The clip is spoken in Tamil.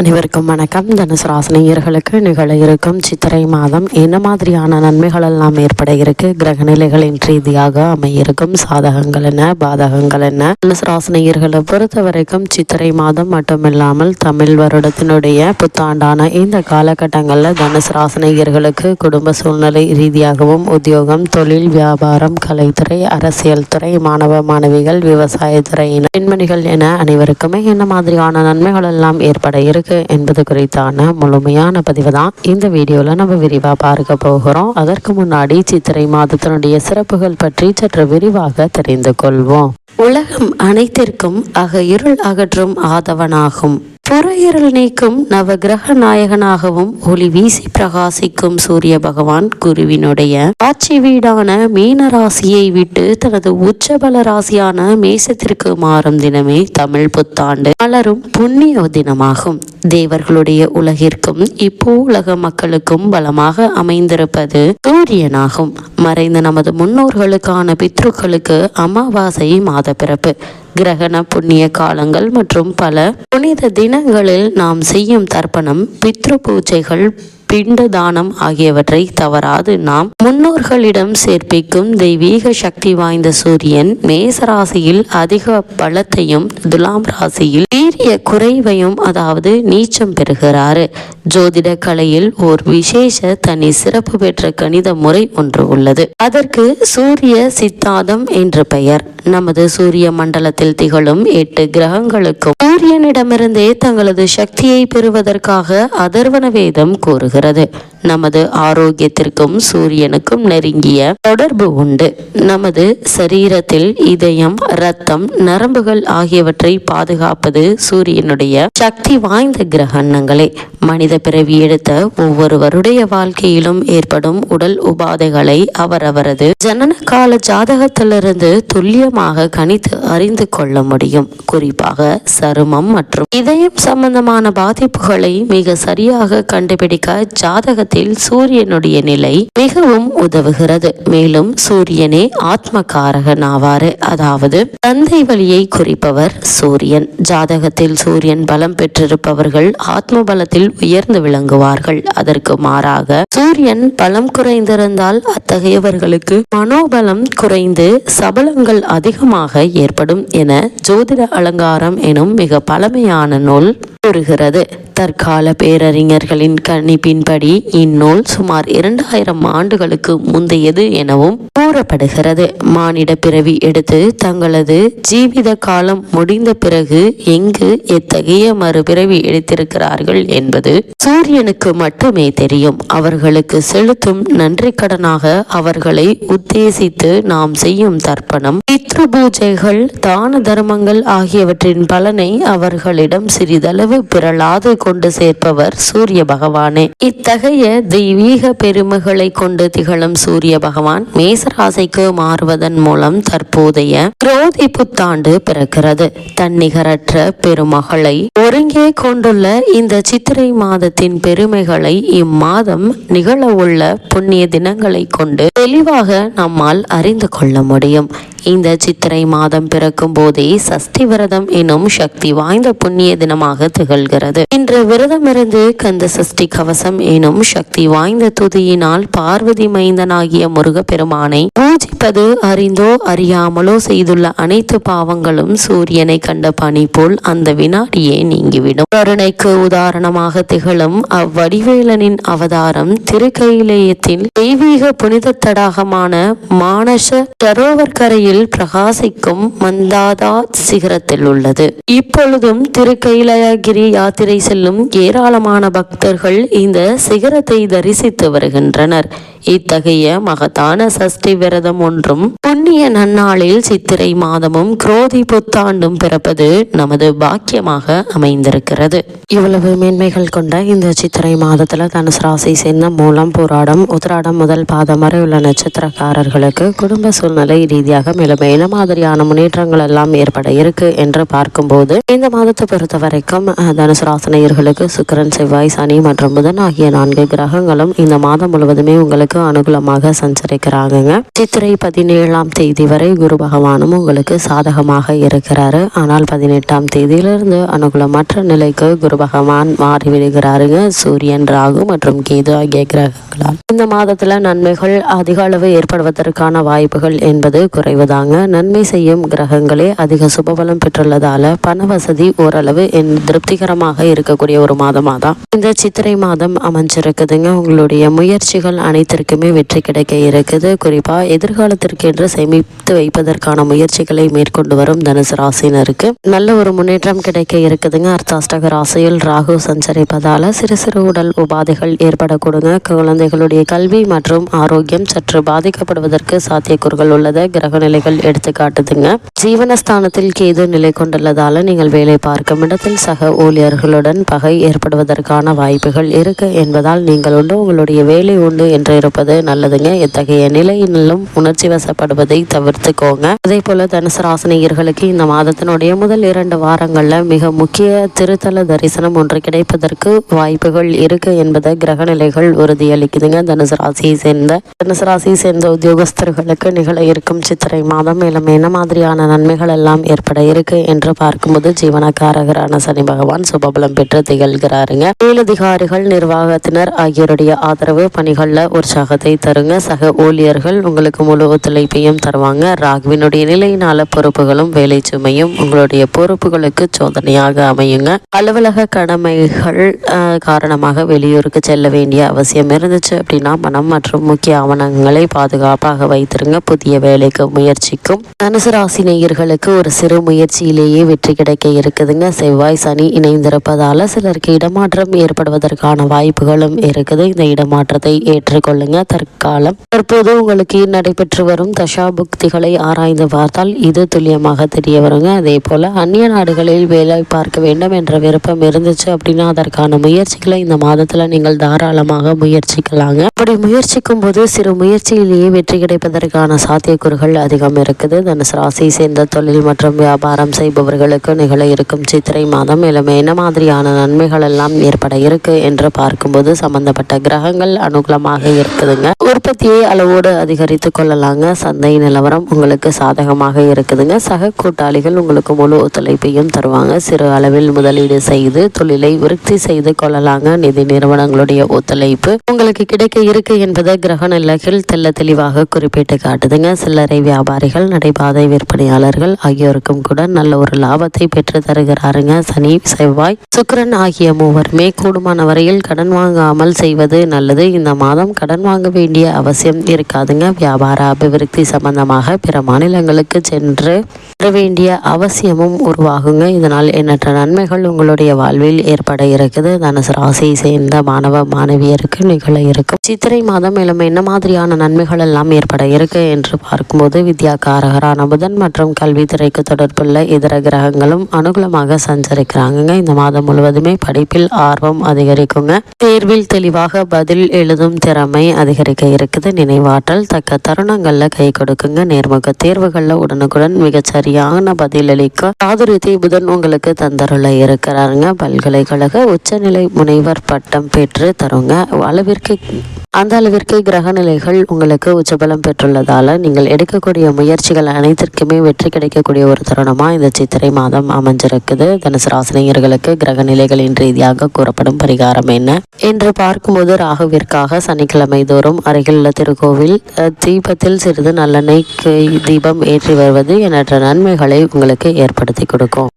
அனைவருக்கும் வணக்கம். தனுசு ராசினியர்களுக்கு நிகழ இருக்கும் சித்திரை மாதம் என்ன மாதிரியான நன்மைகள் எல்லாம் ஏற்பட இருக்கு? கிரக நிலைகளின் ரீதியாக அமையிருக்கும் சாதகங்கள் என்ன? பாதகங்கள் என்ன? தனுசு ராசினியர்களை பொறுத்த வரைக்கும் சித்திரை மாதம் மட்டுமில்லாமல் தமிழ் வருடத்தினுடைய புத்தாண்டான இந்த காலகட்டங்களில் தனுசு ராசினியர்களுக்கு குடும்ப சூழ்நிலை ரீதியாகவும் உத்தியோகம் தொழில் வியாபாரம் கலைத்துறை அரசியல் துறை மாணவ மாணவிகள் விவசாயத்துறையின் பெண்மணிகள் என அனைவருக்குமே என்ன மாதிரியான நன்மைகள் எல்லாம் ஏற்பட இருக்கு? என்பது குறித்தான முழுமையான பதிவு தான் இந்த வீடியோவில் நம்ம விரிவாக பார்க்க போகிறோம். அதற்கு முன்னாடி சித்திரை மாதத்தினுடைய சிறப்புகள் பற்றி சற்று விரிவாக தெரிந்து கொள்வோம். உலகம் அனைத்திற்கும் அக இருள் அகற்றும் ஆதவனாகும். புற நீக்கும் நவ கிரக நாயகனாகவும் ஒளி வீசி பிரகாசிக்கும் சூரிய பகவான் குருவினுடைய ஆட்சி வீடான மீன ராசியை விட்டு தனது உச்சபல ராசியான மேசத்திற்கு மாறும் தினமே தமிழ் புத்தாண்டு மலரும் புண்ணிய தினமாகும். தேவர்களுடைய உலகிற்கும் இப்போ உலக மக்களுக்கும் பலமாக அமைந்திருப்பது சூரியனாகும். மறைந்த நமது முன்னோர்களுக்கான பித்ருக்களுக்கு அமாவாசை மாத பிறப்பு கிரகண புண்ணிய காலங்கள் மற்றும் பல புனித தினங்களில் நாம் செய்யும் தர்ப்பணம் பித்ரு பூஜைகள் பிண்ட தானம் ஆகியவற்றை தவறாது. நாம் முன்னோர்களிடம் சேர்ப்பிக்கும் தெய்வீக சக்தி வாய்ந்த சூரியன் மேச ராசியில் அதிக பலத்தையும் துலாம் ராசியில் வீரிய குறைவையும் அதாவது நீச்சம் பெறுகிறாரு. ஜோதிட கலையில் ஓர் விசேஷ தனி சிறப்பு பெற்ற கணித முறை ஒன்று உள்ளது. அதற்கு சூரிய சித்தாந்தம் என்று பெயர். நமது சூரிய மண்டலத்தில் திகழும் எட்டு கிரகங்களுக்கும் சூரியனிடமிருந்தே தங்களது சக்தியை பெறுவதற்காக அதர்வன வேதம் கூறுகிறது வருகிறது நமது ஆரோக்கியத்திற்கும் சூரியனுக்கும் நெருங்கிய தொடர்பு உண்டு. நமது சரீரத்தில் இதயம் ரத்தம் நரம்புகள் ஆகியவற்றை பாதுகாப்பது சூரியனுடைய சக்தி வாய்ந்த கிரகணங்களே மனித பிறவி எடுத்த ஒவ்வொருவருடைய வாழ்க்கையிலும் ஏற்படும் உடல் உபாதைகளை அவரவரது ஜனன கால ஜாதகத்திலிருந்து துல்லியமாக கணித்து அறிந்து கொள்ள முடியும். குறிப்பாக சருமம் மற்றும் இதயம் சம்பந்தமான பாதிப்புகளை மிக சரியாக கண்டுபிடிக்க ஜாதகத்தில் சூரியனுடைய நிலை மிகவும் உதவுகிறது. மேலும் சூரியனே ஆத்மகாரகன் ஆவாறு அதாவது தந்தை வழியை குறிப்பவர் சூரியன். ஜாதகத்தில் சூரியன் பலம் பெற்றிருப்பவர்கள் ஆத்ம பலத்தில் உயர்ந்து விளங்குவார்கள். அதற்கு மாறாக சூரியன் பலம் குறைந்திருந்தால் அத்தகையவர்களுக்கு மனோபலம் குறைந்து சபலங்கள் அதிகமாக ஏற்படும் என ஜோதிட அலங்காரம் எனும் மிக பழமையான நூல் கூறுகிறது. தற்கால பேரறிஞர்களின் கணிப்பின்படி இந்நூல் சுமார் இரண்டாயிரம் ஆண்டுகளுக்கு முந்தையது எனவும் கூறப்படுகிறது. மானிட பிறவி எடுத்து தங்களது ஜீவித காலம் முடிந்த பிறகு எங்கு எத்தகைய மறுபிறவி எடுத்திருக்கிறார்கள் என்பது சூரியனுக்கு மட்டுமே தெரியும். அவர்களுக்கு செலுத்தும் நன்றி கடனாக அவர்களை உத்தேசித்து நாம் செய்யும் தர்ப்பணம் பித்ரு பூஜைகள் தான தர்மங்கள் ஆகியவற்றின் பலனை அவர்களிடம் சிறிதளவு பிறளாது கொண்டு சேர்ப்பவர் சூரிய பகவானே. இத்தகைய தெய்வீக பெருமைகளை கொண்டு திகழும் சூரிய பகவான் மேசராசிக்கு மாறுவதன் மூலம் தற்போதைய குரோதி புத்தாண்டு பிறக்கிறது. தன்னிகரற்ற பெருமகளை ஒருங்கே கொண்டுள்ள இந்த சித்திரை மாதத்தின் பெருமைகளை இம்மாதம் நிகழவுள்ள புண்ணிய தினங்களை கொண்டு தெளிவாக நம்மால் அறிந்து கொள்ள முடியும். இந்த சித்திரை மாதம் பிறக்கும் போதே சஷ்டி விரதம் எனும் சக்தி வாய்ந்த புண்ணிய தினமாக திகழ்கிறது. இன்று விரதமிருந்து கந்த சஷ்டி கவசம் எனும் சக்தி வாய்ந்த துதியினால் பார்வதி மைந்தனாகிய முருகப்பெருமானை பூஜிப்பது அறிந்தோ அறியாமலோ செய்துள்ள அனைத்து பாவங்களும் சூரியனை கண்ட பனி போல் அந்த வினாடியே நீங்கிவிடும். கருணைக்கு உதாரணமாக திகழும் அவ்வடிவேலனின் அவதாரம் திருக்கையிலேயத்தில் தெய்வீக புனித தடாகமான மானச சரோவர் கரையில் பிரகாசிக்கும் மந்தாதா சிகரத்தில் உள்ளது. இப்பொழுதும் திருக்கைலயகிரி யாத்திரை செல்லும் ஏராளமான பக்தர்கள் இந்த சிகரத்தை தரிசித்து வருகின்றனர். இத்தகைய மகத்தான சஷ்டி விரதம் ஒன்றும் புண்ணிய நன்னாளில் சித்திரை மாதமும் குரோதி புத்தாண்டும் பிறப்பது நமது பாக்கியமாக அமைந்திருக்கிறது. இவ்வளவு மேன்மைகள் கொண்ட இந்த சித்திரை மாதத்துல தனுசு ராசி சேர்ந்த மூலம் போராடம் உத்திராடம் முதல் பாதம் வரை உள்ள நட்சத்திரக்காரர்களுக்கு குடும்ப சூழ்நிலை ரீதியாக மேலும் என்ன மாதிரியான முன்னேற்றங்கள் எல்லாம் ஏற்பட இருக்கு என்று பார்க்கும்போது இந்த மாதத்தை பொறுத்த வரைக்கும் தனுசு ராசனையர்களுக்கு சுக்கிரன் செவ்வாய் சனி மற்றும் புதன் ஆகிய நான்கு கிரகங்களும் இந்த மாதம் முழுவதுமே உங்களுக்கு உங்களுக்கு அனுகூலமாக சஞ்சரிக்கிறாங்கங்க. சித்திரை பதினேழாம் தேதி வரை குரு பகவானும் உங்களுக்கு சாதகமாக இருக்கிறாரு. ஆனால் பதினெட்டாம் தேதியிலிருந்து அனுகூலமற்ற நிலைக்கு குரு பகவான் மாறிவிடுகிறாருங்க சூரியன் ராகு மற்றும் கேது ஆகிய கிரகங்களால். இந்த மாதத்துல நன்மைகள் அதிக அளவு ஏற்படுவதற்கான வாய்ப்புகள் என்பது குறைவுதாங்க. நன்மை செய்யும் கிரகங்களே அதிக சுபபலம் பெற்றுள்ளதால பண வசதி ஓரளவு திருப்திகரமாக இருக்கக்கூடிய ஒரு மாதமாக தான் இந்த சித்திரை மாதம் அமைஞ்சிருக்குதுங்க. உங்களுடைய முயற்சிகள் அனைத்து அனைத்திற்குமே வெற்றி கிடைக்க இருக்குது. குறிப்பாக எதிர்காலத்திற்கு என்று சேமித்து வைப்பதற்கான முயற்சிகளை மேற்கொண்டு வரும் தனுசு ராசினருக்கு நல்ல ஒரு முன்னேற்றம் கிடைக்க இருக்குதுங்க. அர்த்தாஷ்டக ராசியில் ராகு சஞ்சரிப்பதால சிறு சிறு உடல் உபாதைகள் ஏற்படக்கூடுங்க. குழந்தைகளுடைய கல்வி மற்றும் ஆரோக்கியம் சற்று பாதிக்கப்படுவதற்கு சாத்தியக்கூறுகள் உள்ளதை. கிரக நிலைகள் எடுத்து காட்டுதுங்க. ஜீவனஸ்தானத்தில் கேது நிலை கொண்டுள்ளதால நீங்கள் வேலை பார்க்கும் இடத்தில் சக ஊழியர்களுடன் பகை ஏற்படுவதற்கான வாய்ப்புகள் இருக்கு என்பதால் நீங்கள் உண்டு. உங்களுடைய வேலை உண்டு என்று இருப்பது நல்லதுங்க. இத்தகைய நிலையிலும் உணர்ச்சி வசப்படுவதை தவிர்த்துக்கோங்க. அதே போல தனுசு ராசினியர்களுக்கு இந்த மாதத்தினுடைய முதல் இரண்டு வாரங்களில் மிக முக்கிய திருத்தல தரிசனம் ஒன்று கிடைப்பதற்கு வாய்ப்புகள் இருக்கு என்பதை கிரகநிலைகள் உறுதியளிக்குதுங்க. தனுசு ராசியை சேர்ந்த தனுசு ராசியை சேர்ந்த உத்தியோகஸ்தர்களுக்கு நிகழ இருக்கும் சித்திரை மாதம் மேலும் என்ன மாதிரியான நன்மைகள் எல்லாம் ஏற்பட இருக்கு என்று பார்க்கும்போது ஜீவனக்காரகரான சனி பகவான் சுபபலம் பெற்று திகழ்கிறாருங்க. மேலதிகாரிகள் நிர்வாகத்தினர் ஆகியோருடைய ஆதரவு பணிகளில் உற்சாகத்தை தருங்க. சக ஊழியர்கள் உங்களுக்கு முழு ஒத்துழைப்பையும் தருவாங்க. ராகுவினுடைய நிலையினால பொறுப்புகளும் வேலை சுமையும் உங்களுடைய பொறுப்புகளுக்கு சோதனையாக அமையுங்க. அலுவலக கடமைகள் காரணமாக வெளியூருக்கு செல்ல வேண்டிய அவசியம் இருந்துச்சு அப்படின்னா மனம் மற்றும் முக்கிய ஆவணங்களை பாதுகாப்பாக வைத்திருங்க. புதிய வேலைக்கு முயற்சிக்கும் தனுசு ராசி நேயர்களுக்கு ஒரு சிறு முயற்சியிலேயே வெற்றி கிடைக்க இருக்குதுங்க. செவ்வாய் சனி இணைந்திருப்பதால சிலருக்கு இடமாற்றம் ஏற்படுவதற்கான வாய்ப்புகளும் இருக்குது. இந்த இடமாற்றத்தை ஏற்றுக்கொள்ளுங்க. தற்காலம். தற்போது உங்களுக்கு நடைபெற்று வரும் தசா புக்திகளை ஆராய்ந்து பார்த்தால் இது துல்லியமாக தெரிய வருங்க. அதே போல அந்நிய நாடுகளில் வேலை பார்க்க வேண்டும் என்ற விருப்பம் இருந்துச்சு அப்படின்னா அதற்கான முயற்சிகளை இந்த மாதத்துல நீங்கள் தாராளமாக முயற்சிக்கலாங்க. அப்படி முயற்சிக்கும் போது சிறு முயற்சியிலேயே வெற்றி கிடைப்பதற்கான சாத்தியக்கூறுகள் அதிகம் இருக்குது. தனுசு ராசியை சேர்ந்த தொழில் மற்றும் வியாபாரம் செய்பவர்களுக்கு நிகழ இருக்கும் சித்திரை மாதம் மேலும் என்ன மாதிரியான நன்மைகள் எல்லாம் ஏற்பட இருக்கு என்று பார்க்கும்போது சம்பந்தப்பட்ட கிரகங்கள் அனுகூலமாக இருக்குதுங்க. உற்பத்தியை அளவோடு அதிகரித்து கொள்ளலாங்க. சந்தை நிலவரம் உங்களுக்கு சாதகமாக இருக்குதுங்க. சக கூட்டாளிகள் உங்களுக்கு முழு ஒத்துழைப்பையும் தருவாங்க. சிறு அளவில் முதலீடு செய்து தொழிலை விருத்தி செய்து கொள்ளலாங்க. நிதி நிறுவனங்களுடைய ஒத்துழைப்பு உங்களுக்கு கிடைக்க இருக்கு என்பதை கிரக நிலைகள் தெல்ல தெளிவாக குறிப்பிட்டு காட்டுதுங்க. சில்லறை வியாபாரிகள் நடைபாதை விற்பனையாளர்கள் ஆகியோருக்கும் கூட நல்ல ஒரு லாபத்தை பெற்று தருகிறாருங்க. சனி செவ்வாய் சுக்கரன் ஆகிய மூவருமே கூடுமான வரையில் கடன் வாங்காமல் செய்வது நல்லது. இந்த மாதம் கடன் வாங்க வேண்டிய அவசியம் இருக்காதுங்க. வியாபார அபிவிருத்தி சம்பந்தமாக பிற மாநிலங்களுக்கு சென்று வேண்டிய அவசியமும் உருவாகுங்க. இதனால் எண்ணற்ற நன்மைகள் உங்களுடைய வாழ்வில் ஏற்பட இருக்குது. தனுசு ராசியை சேர்ந்த மாணவ மாணவியருக்கு நிகழ இருக்கும். சித்திரை மாதம் மேலும் என்ன மாதிரியான நன்மைகள் எல்லாம் ஏற்பட இருக்கு என்று பார்க்கும்போது வித்யாகாரகரான புதன் மற்றும் கல்வித்துறைக்கு தொடர்புள்ள இதர கிரகங்களும் அனுகூலமாக சஞ்சரிக்கிறாங்க இந்த மாதம் முழுவதுமே படிப்பில் ஆர்வம் அதிகரிக்குங்க. தேர்வில் தெளிவாக பதில் எழுதும் திறமை அதிகரிக்க இருக்குது. நினைவாற்றல் தக்க தருணங்கள்ல கை கொடுக்குங்க. நேர்முக தேர்வுகளில் உடனுக்குடன் மிகச்சரியான பதிலளிக்க சாதுரியத்தை புதன் உங்களுக்கு தந்தருள இருக்கிறாருங்க. பல்கலைக்கழக உச்சநிலை முனைவர் பட்டம் பெற்று தருங்க. அளவிற்கு அந்த அளவிற்கு கிரக நிலைகள் உங்களுக்கு உச்சபலம் பெற்றுள்ளதால நீங்கள் எடுக்கக்கூடிய முயற்சிகள் அனைத்திற்குமே வெற்றி கிடைக்கக்கூடிய ஒரு தருணமாக இந்த சித்திரை மாதம் அமைஞ்சிருக்குது. தனுசு ராசினியர்களுக்கு கிரக நிலைகளின் ரீதியாக கூறப்படும் பரிகாரம் என்ன? என்று பார்க்கும்போது ராகுவிற்காக சனிக்கிழமை தோறும் அருகிலுள்ள திருக்கோவில் தீபத்தில் சிறிது நல்லெண்ணெய் தீபம் ஏற்றி வருவது எண்ணற்ற நன்மைகளை உங்களுக்கு ஏற்படுத்தி கொடுக்கும்.